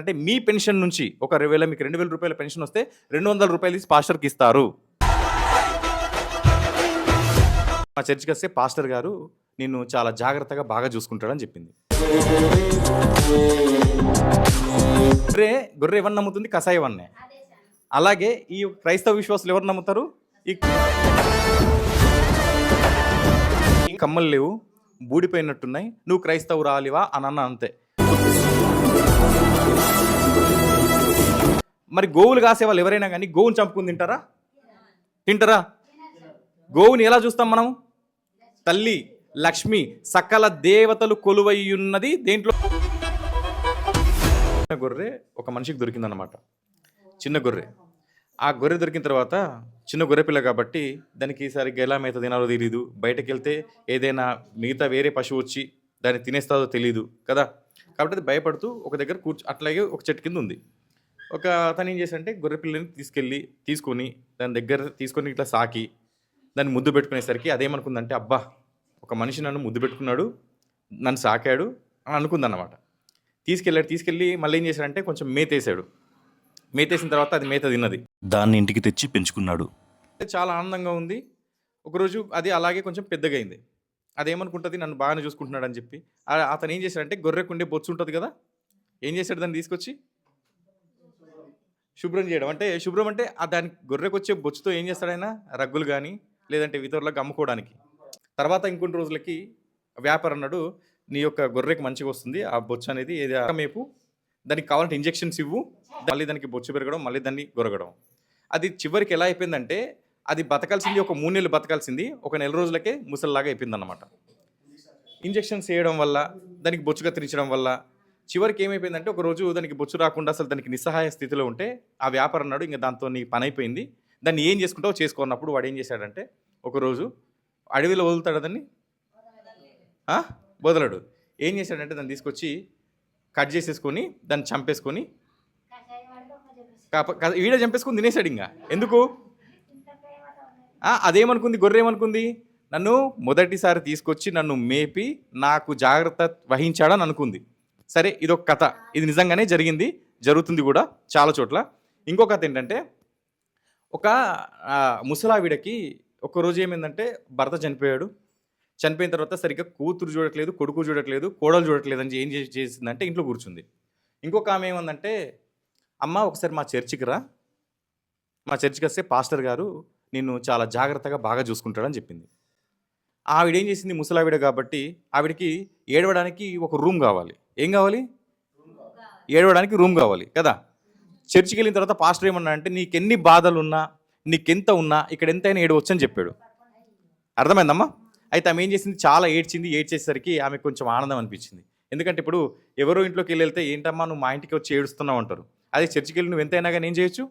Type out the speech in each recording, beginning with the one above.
అంటే మీ పెన్షన్ నుంచి ఒక వేల మీకు రెండు వేల రూపాయల పెన్షన్ వస్తే రెండు వందల రూపాయలు తీసి పాస్టర్కి ఇస్తారు. మా చర్చికి వస్తే పాస్టర్ గారు నిన్ను చాలా జాగ్రత్తగా బాగా చూసుకుంటాడని చెప్పింది. గొర్రె గొర్రె ఎవరు నమ్ముతుంది? కషాయవన్నే అలాగే ఈ క్రైస్తవ విశ్వాసులు ఎవరు నమ్ముతారు? ఈ ఈ కమ్మలు లేవు బూడిపోయినట్టున్నాయి నువ్వు క్రైస్తవు రాలివా అని అన్న అంతే. మరి గోవులు కాసే వాళ్ళు ఎవరైనా కానీ గోవుని చంపుకుని తింటారా? తింటారా? గోవుని ఎలా చూస్తాం మనం తల్లి లక్ష్మి సకల దేవతలు కొలువై ఉన్నది దేంట్లో? చిన్న గొర్రె ఒక మనిషికి దొరికిందనమాట చిన్న గొర్రె. ఆ గొర్రె దొరికిన తర్వాత చిన్న గొర్రె పిల్ల కాబట్టి దానికి ఈసారి ఎలా మేత తినాలో తెలియదు బయటకు వెళ్తే ఏదైనా మిగతా వేరే పశువు వచ్చి దాన్ని తినేస్తాదో తెలియదు కదా. కాబట్టి అది భయపడుతూ ఒక దగ్గర కూర్చో అట్లాగే ఒక చెట్టు కింద ఉంది. ఒక అతను ఏం చేశాడంటే గొర్రె పిల్లని తీసుకెళ్ళి తీసుకొని దాని దగ్గర తీసుకొని ఇట్లా సాకి దాన్ని ముద్దు పెట్టుకునేసరికి అదేమనుకుందంటే అబ్బా ఒక మనిషి నన్ను ముద్దు పెట్టుకున్నాడు నన్ను సాకాడు అని అనుకుందన్నమాట. తీసుకెళ్ళాడు తీసుకెళ్ళి మళ్ళీ ఏం చేశాడంటే కొంచెం మేతేసాడు మేతేసిన తర్వాత అది మేత తిన్నది. దాన్ని ఇంటికి తెచ్చి పెంచుకున్నాడు. చాలా ఆనందంగా ఉంది. ఒకరోజు అది అలాగే కొంచెం పెద్దగా అయింది. అదేమనుకుంటుంది నన్ను బాగానే చూసుకుంటున్నాడు అని చెప్పి అతను ఏం చేశాడంటే గొర్రెకుండే బొచ్చు ఉంటుంది కదా ఏం చేశాడు దాన్ని తీసుకొచ్చి? శుభ్రం చేయడం. అంటే శుభ్రం అంటే ఆ దాని గొర్రెకు వచ్చే బొచ్చుతో ఏం చేస్తాడైనా రగ్గులు కానీ లేదంటే ఇతరులకు అమ్ముకోవడానికి. తర్వాత ఇంకొన్ని రోజులకి వ్యాపారం అన్నాడు నీ యొక్క గొర్రెకి మంచిగా వస్తుంది ఆ బొచ్చు అనేది ఏది మేపు. దానికి కావాలంటే ఇంజెక్షన్స్ ఇవ్వు మళ్ళీ దానికి బొచ్చు పెరగడం మళ్ళీ దాన్ని గొరగడం. అది చివరికి ఎలా అయిపోయిందంటే అది బతకాల్సింది ఒక మూడు నెలలు బతకాల్సింది ఒక నెల రోజులకే ముసలిలాగా అయిపోయింది అనమాట ఇంజెక్షన్స్ వేయడం వల్ల దానికి బొచ్చు కత్తిరించడం వల్ల చివరికి ఏమైపోయిందంటే ఒక రోజు దానికి బొచ్చు రాకుండా అసలు దానికి నిస్సహాయ స్థితిలో ఉంటే ఆ వ్యాపారం నాడు ఇంకా దాంతో నీ పని అయిపోయింది దాన్ని ఏం చేసుకుంటావు చేసుకున్నప్పుడు వాడు ఏం చేశాడంటే ఒకరోజు అడవిలో వదులుతాడు దాన్ని? వదలడు. ఏం చేశాడంటే దాన్ని తీసుకొచ్చి కట్ చేసేసుకొని దాన్ని చంపేసుకొని కాప క- వీడే తినేసాడు ఇంకా. ఎందుకు? అదేమనుకుంది? గొర్రె ఏమనుకుంది నన్ను మొదటిసారి తీసుకొచ్చి నన్ను మేపి నాకు జాగ్రత్త వహించాడని అనుకుంది. సరే ఇదొక కథ. ఇది నిజంగానే జరిగింది జరుగుతుంది కూడా చాలా చోట్ల. ఇంకో కథ ఏంటంటే ఒక ముసలావిడకి ఒక రోజు ఏమైందంటే భర్త చనిపోయాడు. చనిపోయిన తర్వాత సరిగ్గా కూతురు చూడట్లేదు కొడుకు చూడట్లేదు కోడలు చూడట్లేదు అని ఏం చేసి- చేసిందంటే ఇంట్లో కూర్చుంది. ఇంకొక ఆమె ఏమందంటే అమ్మ ఒకసారి మా చర్చికి రా. మా చర్చికి వస్తే పాస్టర్ గారు నిన్ను చాలా జాగ్రత్తగా బాగా చూసుకుంటాడని చెప్పింది. ఆవిడ ఏం చేసింది ముసలావిడ కాబట్టి ఆవిడకి ఏడవడానికి ఒక రూమ్ కావాలి. ఏం కావాలి? ఏడవడానికి రూమ్ కావాలి కదా? చర్చికి వెళ్ళిన తర్వాత పాస్టర్ ఏమన్నా అంటే నీకెన్ని బాధలు ఉన్నా నీకెంత ఉన్నా ఇక్కడ ఎంతైనా ఏడవచ్చు అని చెప్పాడు. అర్థమైందమ్మా? అయితే ఆమె ఏం చేసింది? చాలా ఏడ్చింది. ఏడ్చేసరికి ఆమె కొంచెం ఆనందం అనిపించింది. ఎందుకంటే ఇప్పుడు ఎవరో ఇంట్లోకి వెళ్ళి వెళ్తే ఏంటమ్మా నువ్వు మా ఇంటికి వచ్చి ఏడుస్తున్నావు అంటారు. అదే చర్చికి వెళ్ళి నువ్వు ఎంతైనా కానీ ఏం చేయొచ్చు?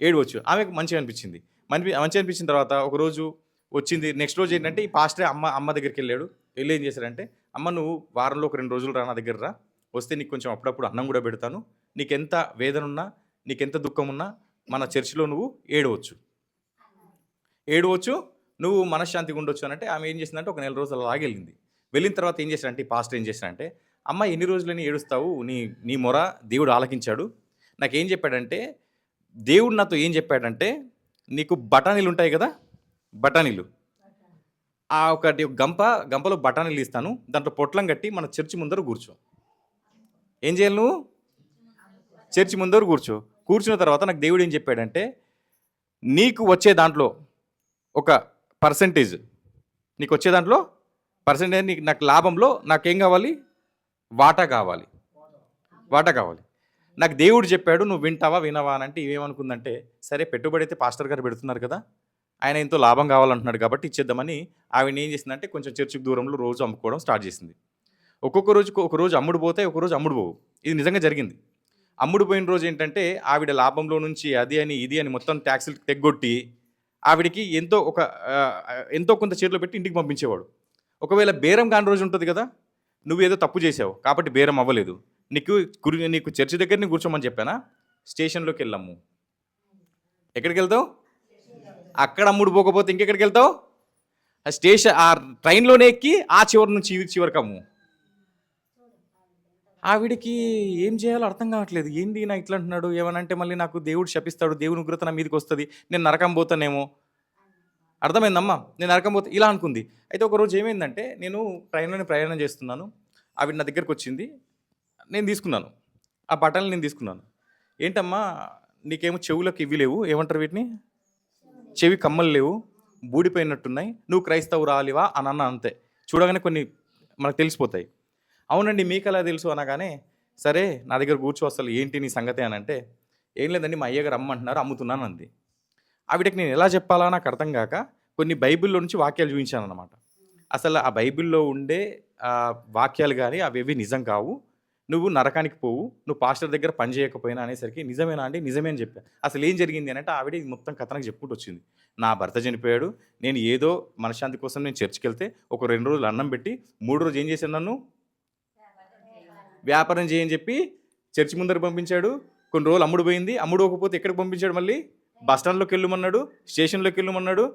ఏడవచ్చు. ఆమెకు మంచిగా అనిపించింది. మంచి మంచిగా అనిపించిన తర్వాత ఒకరోజు వచ్చింది. నెక్స్ట్ రోజు ఏంటంటే ఈ పాస్టర్ అమ్మ అమ్మ దగ్గరికి వెళ్ళాడు. వెళ్ళి ఏం చేశాడంటే అమ్మ నువ్వు వారంలో ఒక రెండు రోజులు రా నా దగ్గర రా. వస్తే నీకు కొంచెం అప్పుడప్పుడు అన్నం కూడా పెడతాను. నీకెంత వేదన ఉన్నా నీకెంత దుఃఖం ఉన్నా మన చర్చిలో నువ్వు ఏడవచ్చు. ఏడవచ్చు నువ్వు మనశ్శాంతిగా ఉండొచ్చు అంటే ఆమె ఏం చేసిందంటే ఒక నెల రోజులు అలాగే వెళ్ళింది. వెళ్ళిన తర్వాత ఏం చేశాడంటే ఈ పాస్టర్ ఏం చేశాడంటే అమ్మ ఎన్ని రోజులని ఏడుస్తావు? నీ నీ మొర దేవుడు ఆలకించాడు. నాకేం చెప్పాడంటే దేవుడు నాతో ఏం చెప్పాడంటే నీకు బఠానీలు ఉంటాయి కదా బఠానీలు. ఆ ఒకటి గంప గంపలో బఠానీలు ఇస్తాను దాంట్లో పొట్లం కట్టి మన చర్చి ముందర కూర్చో. ఏం చేయాలి నువ్వు? చర్చి ముందర కూర్చో. కూర్చున్న తర్వాత నాకు దేవుడు ఏం చెప్పాడంటే నీకు వచ్చే దాంట్లో ఒక పర్సంటేజ్. నీకు వచ్చే దాంట్లో పర్సంటేజ్ నీకు నాకు లాభంలో నాకేం కావాలి? వాటా కావాలి. వాటా కావాలి. నాకు దేవుడు చెప్పాడు నువ్వు వింటావా వినవా అని అంటే ఇవేమనుకుందంటే సరే పెట్టుబడి అయితే పాస్టర్ గారు పెడుతున్నారు కదా. ఆయన ఎంతో లాభం కావాలంటున్నాడు కాబట్టి ఇచ్చేద్దామని ఆవిడ ఏం చేసిందంటే కొంచెం చర్చికి దూరంలో రోజు అమ్ముకోవడం స్టార్ట్ చేసింది. ఒక్కొక్క రోజుకు ఒక రోజు అమ్ముడు పోతే ఒక రోజు అమ్ముడు పోవు. ఇది నిజంగా జరిగింది. అమ్ముడు పోయిన రోజు ఏంటంటే ఆవిడ లాభంలో నుంచి అది అని ఇది అని మొత్తం ట్యాక్సీలు తెగ్గొట్టి ఆవిడకి ఎంతో ఒక ఎంతో కొంత చేతిలో పెట్టి ఇంటికి పంపించేవాడు. ఒకవేళ బేరం కాని రోజు ఉంటుంది కదా నువ్వు ఏదో తప్పు చేసావు కాబట్టి బేరం అవ్వలేదు. నీకు గురి నీకు చర్చి దగ్గరని కూర్చోమని చెప్పానా? స్టేషన్లోకి వెళ్ళాము ఎక్కడికి వెళ్తావు? అక్కడ అమ్ముడు పోకపోతే ఇంకెక్కడికి వెళ్తావు? ఆ స్టేషన్ ఆ ట్రైన్లోనే ఎక్కి ఆ చివరి నుంచి ఈ చివరికి అమ్ము. ఆవిడికి ఏం చేయాలో అర్థం కావట్లేదు. ఏంది నా ఇట్లా అంటున్నాడు? ఏమనంటే మళ్ళీ నాకు దేవుడు శపిస్తాడు దేవుని ఉగ్రత నా మీదకి వస్తుంది నేను నరకం పోతానేమో. అర్థమైందమ్మా? నేను నరకం పోతే ఇలా అనుకుంది. అయితే ఒక రోజు ఏమైందంటే నేను ట్రైన్లోనే ప్రయాణం చేస్తున్నాను. ఆవిడ నా దగ్గరకు వచ్చింది. నేను తీసుకున్నాను. ఆ బట్టలు నేను తీసుకున్నాను. ఏంటమ్మా నీకేమో చెవులకు ఇవి లేవు? ఏమంటారు వీటిని? చెవి కమ్మలు లేవు బూడిపోయినట్టున్నాయి నువ్వు క్రైస్తవు రాలివా అని అన్న అంతే. చూడగానే కొన్ని మనకు తెలిసిపోతాయి. అవునండి మీకు ఎలా తెలుసు అనగానే సరే నా దగ్గర కూర్చో అసలు ఏంటి నీ సంగతి అని అంటే ఏం లేదండి మా అయ్యగారు అమ్మంటున్నారు అమ్ముతున్నాను అంది. ఆవిడకి నేను ఎలా చెప్పాలా నాకు అర్థం కాక కొన్ని బైబిల్లో నుంచి వాక్యాలు చూపించాను అనమాట అసలు ఆ బైబిల్లో ఉండే వాక్యాలు కానీ అవి ఏవి నిజం కావు. నువ్వు నరకానికి పోవు నువ్వు పాస్టర్ దగ్గర పని చేయకపోయినా అనేసరికి నిజమేనా అంటే నిజమే అని చెప్పా. అసలు ఏం జరిగింది అని అంటే ఆవిడ మొత్తం కథనకు చెప్పుకుంటూ వచ్చింది. నా భర్త చనిపోయాడు నేను ఏదో మనశ్శాంతి కోసం నేను చర్చికి వెళ్తే ఒక రెండు రోజులు అన్నం పెట్టి మూడు రోజు ఏం చేశాను నన్ను? వ్యాపారం చేయని చెప్పి చర్చి ముందర పంపించాడు. కొన్ని రోజులు అమ్ముడు పోయింది. అమ్ముడు పోకపోతే ఎక్కడికి పంపించాడు మళ్ళీ? బస్ స్టాండ్లోకి వెళ్ళమన్నాడు స్టేషన్లోకి వెళ్ళమన్నాడు.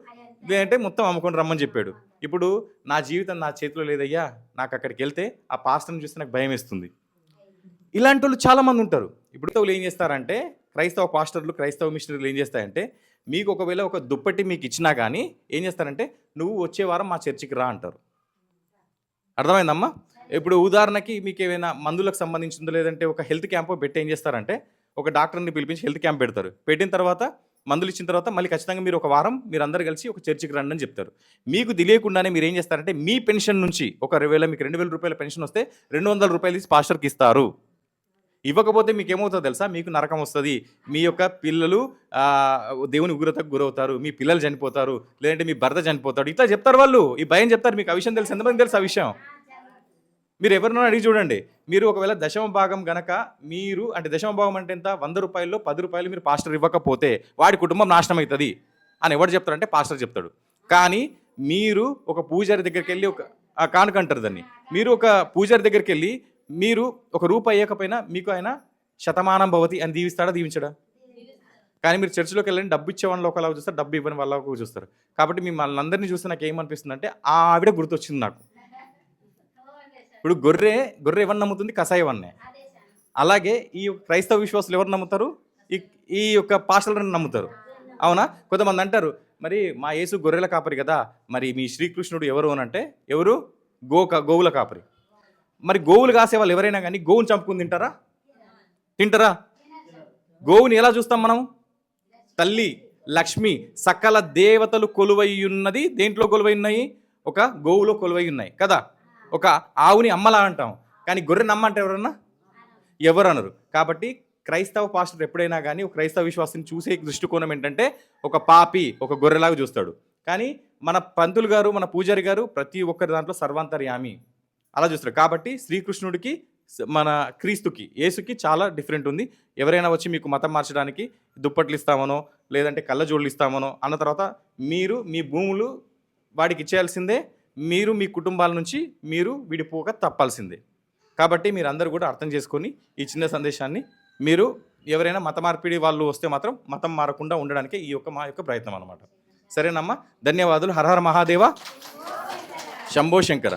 లేదంటే మొత్తం అమ్ముకొని రమ్మని చెప్పాడు. ఇప్పుడు నా జీవితం నా చేతిలో లేదయ్యా. నాకు అక్కడికి వెళ్తే ఆ పాస్టర్ని చూస్తే నాకు భయం వేస్తుంది. ఇలాంటి వాళ్ళు చాలామంది ఉంటారు. ఇప్పుడు వాళ్ళు ఏం చేస్తారంటే క్రైస్తవ పాస్టర్లు క్రైస్తవ మిషనరీలు ఏం చేస్తాయంటే మీకు ఒకవేళ ఒక దుప్పటి మీకు ఇచ్చినా కానీ ఏం చేస్తారంటే నువ్వు వచ్చే వారం మా చర్చికి రా అంటారు. అర్థమైందమ్మా? ఇప్పుడు ఉదాహరణకి మీకు ఏమైనా మందులకు సంబంధించిందో లేదంటే ఒక హెల్త్ క్యాంప్ పెట్టి ఏం చేస్తారంటే ఒక డాక్టర్ని పిలిపించి హెల్త్ క్యాంప్ పెడతారు. పెట్టిన తర్వాత మందులు ఇచ్చిన తర్వాత మళ్ళీ ఖచ్చితంగా మీరు ఒక వారం మీరు అందరు కలిసి ఒక చర్చికి రండి అని చెప్తారు. మీకు తెలియకుండానే మీరు ఏం చేస్తారంటే మీ పెన్షన్ నుంచి ఒక వేళ మీకు రెండు వేల రూపాయల పెన్షన్ వస్తే రెండు వందల రూపాయలు తీసి పాస్టర్కి ఇస్తారు. ఇవ్వకపోతే మీకు ఏమవుతుందో తెలుసా? మీకు నరకం వస్తుంది. మీ యొక్క పిల్లలు దేవుని ఉగ్రతకు గురవుతారు. మీ పిల్లలు చనిపోతారు. లేదంటే మీ భర్త చనిపోతాడు. ఇట్లా చెప్తారు వాళ్ళు. ఈ భయం చెప్తారు. మీకు ఆ విషయం తెలుసు. ఎంతమంది తెలుసు ఆ విషయం? మీరు ఎవరినైనా అడిగి చూడండి. మీరు ఒకవేళ దశమ భాగం గనక మీరు అంటే దశమ భాగం అంటే ఎంత? వంద రూపాయల్లో పది రూపాయలు మీరు పాస్టర్ ఇవ్వకపోతే వాడి కుటుంబం నాశనం అవుతుంది అని ఎవరు చెప్తారంటే పాస్టర్ చెప్తాడు. కానీ మీరు ఒక పూజారి దగ్గరికి వెళ్ళి ఒక కానుక అంటారు దాన్ని. మీరు ఒక పూజారి దగ్గరికి వెళ్ళి మీరు ఒక రూపాయి అయ్యకపోయినా మీకు ఆయన శతమానం భవతి అని దీవిస్తాడా దీవించడా? కానీ మీరు చర్చిలోకి వెళ్ళండి డబ్బు ఇచ్చే వాళ్ళని ఒకలా చూస్తారు డబ్బు ఇవ్వని వాళ్ళ చూస్తారు. కాబట్టి మిమ్మల్ని అందరినీ చూస్తే నాకు ఏమనిపిస్తుంది అంటే ఆ ఆవిడ గుర్తొచ్చింది నాకు. ఇప్పుడు గొర్రె గొర్రె ఎవరిని నమ్ముతుంది? కషాయవన్నే అలాగే ఈ క్రైస్తవ విశ్వాసులు ఎవరు నమ్ముతారు? ఈ ఈ యొక్క పాషలను నమ్ముతారు. అవునా? కొంతమంది అంటారు మరి మా యేసు గొర్రెల కాపరి కదా మరి మీ శ్రీకృష్ణుడు ఎవరు అని అంటే ఎవరు? గోక గోవుల కాపరి. మరి గోవులు కాసే వాళ్ళు ఎవరైనా కానీ గోవుని చంపుకుని తింటారా? తింటారా? గోవుని ఎలా చూస్తాం మనం తల్లి లక్ష్మి సకల దేవతలు కొలువై ఉన్నది దేంట్లో కొలువై ఉన్నాయి ఒక గోవులో కొలువై ఉన్నాయి కదా? ఒక ఆవుని అమ్మలా అంటాం. కానీ గొర్రెని అమ్మ అంటే ఎవరన్నా? ఎవరు అనరు కాబట్టి క్రైస్తవ పాస్టర్ ఎప్పుడైనా కానీ ఒక క్రైస్తవ విశ్వాసం చూసే దృష్టికోణం ఏంటంటే ఒక పాపి ఒక గొర్రెలాగా చూస్తాడు. కానీ మన పంతులు గారు మన పూజారి గారు ప్రతి ఒక్కరి దాంట్లో సర్వాంతర్యామి. అలా చూస్తారు కాబట్టి శ్రీకృష్ణుడికి మన క్రీస్తుకి యేసుకి చాలా డిఫరెంట్ ఉంది. ఎవరైనా వచ్చి మీకు మతం మార్చడానికి దుప్పట్లు ఇస్తామనో లేదంటే కళ్ళజోళ్ళు ఇస్తామనో అన్న తర్వాత మీరు మీ భూములు వాడికి ఇచ్చేయాల్సిందే. మీరు మీ కుటుంబాల నుంచి మీరు విడిపోక తప్పాల్సిందే. కాబట్టి మీరు అందరూ కూడా అర్థం చేసుకొని ఈ చిన్న సందేశాన్ని మీరు ఎవరైనా మత మార్పిడి వాళ్ళు వస్తే మాత్రం మతం మారకుండా ఉండడానికి ఈ యొక్క మా యొక్క ప్రయత్నం అనమాట సరేనమ్మా? ధన్యవాదాలు. హరహర మహాదేవ. శంభో శంకర.